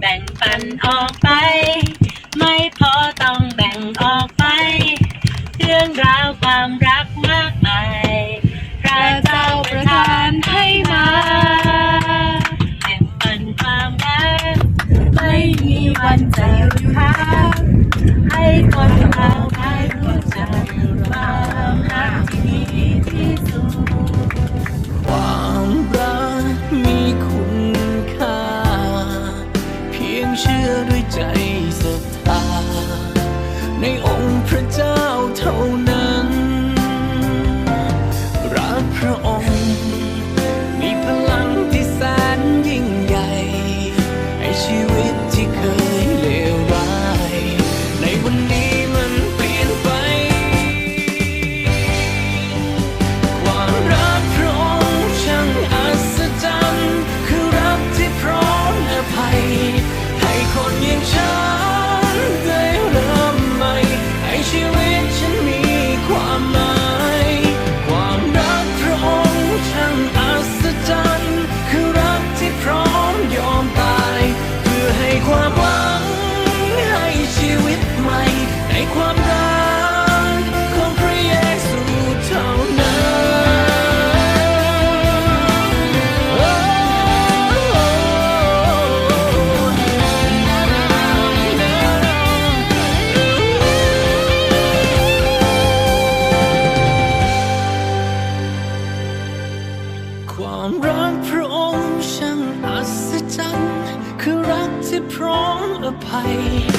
แบ่งปันออกไป ไม่พอต้องแบ่งออกไป เรื่องราวความรักมากมายพระเจ้าประทานให้มา แบ่งปันความรักไม่มีวันจะหยุดพักให้คนเรา เชื่อด้วยใจ พระองค์ช่างอัศจรรย์ คือรักที่พร้อมอภัย